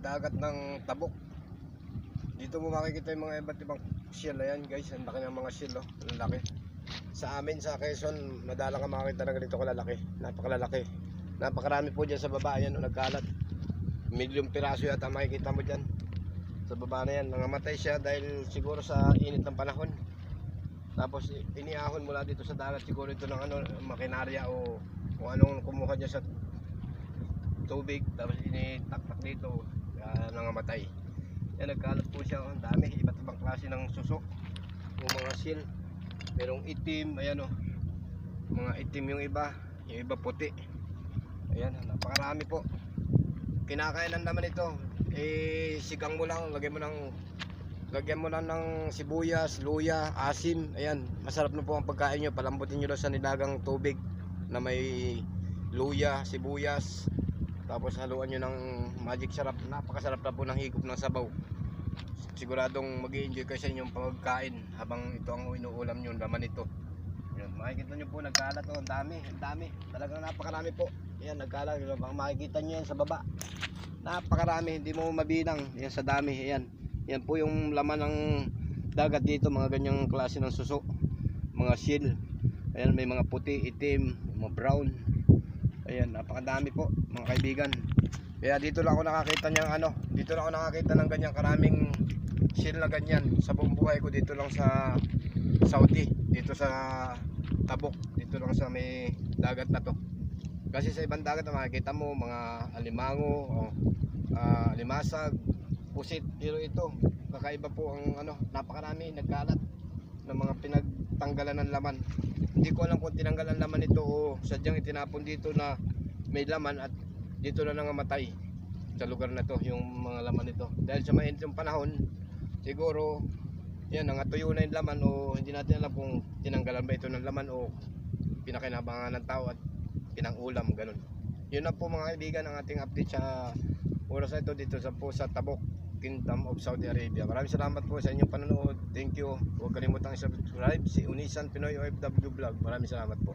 dagat ng tabok. Dito mo makikita yung mga iba't ibang shell. Ayan guys ang laki ng mga shell oh. Ang laki. Sa amin sa Quezon madalang ka makakita ng ganito kalalaki. Napakalalaki napakarami po dyan sa baba. Yan o oh, nagkalat. Milyong piraso yata makikita mo dyan. Sa baba na yan. Nangamatay siya dahil siguro sa init ng panahon. Tapos iniahon mula dito sa dagat siguro ito ng ano makinarya o kung anong kumuha niya sa tubig. Tapos initaktak dito kaya nangamatay yan nagkalat po siya ang dami iba't ibang klase ng suso. Yung mga seal merong itim ayan oh. Mga itim yung iba yung iba puti. Ayan napakarami po. Kinakain ng naman ito. Eh sigang mo lang lagyan mo ng lagyan mo lang ng sibuyas, luya, asim ayan masarap na po ang pagkain nyo. Palambutin nyo lang sa nilagang tubig na may luya, sibuyas tapos haluan nyo ng magic sarap. Napakasarap na po ng higop ng sabaw. Siguradong mag enjoy kayo sa inyong pagkain habang ito ang inuulam nyo laman ito yan, makikita nyo po nagkalat oh, ang dami, ang dami. Talagang napakarami po. Yan nagkalat, Baka makikita nyo yan sa baba. Napakarami, hindi mo mabilang. Yan sa dami, yan. Yan po yung laman ng dagat dito mga ganyang klase ng suso. Mga seal. Ayan may mga puti, itim, mga brown ayan, napakadami po mga kaibigan. Kaya dito lang ako nakakita niyang ano dito lang ako nakakita ng ganyang karaming seal na ganyan sa buong buhay ko dito lang sa Saudi dito sa Tabok dito lang sa may dagat na to. Kasi sa ibang dagat makikita mo mga alimango o ah, limasag pusit pero ito kakaiba po ang ano napakarami nagkalat ng mga pinagtanggalan ng laman. Hindi ko alam kung tinanggalan laman ito o sadyang itinapon dito na may laman at dito na nangamatay sa lugar na to yung mga laman nito. Dahil sa mainit yung panahon siguro yan nangatuyo na yung laman o hindi natin alam kung tinanggalan ba ito ng laman o pinakinabangan ng tao at pinangulam ganun. Yun na po mga kaibigan ang ating update sa oras na ito dito sa po sa Tabok Kingdom of Saudi Arabia. Maraming salamat po sa inyong panonood. Thank you. Huwag kalimutang i-subscribe. Si Unisan Pinoy OFW Vlog. Maraming salamat po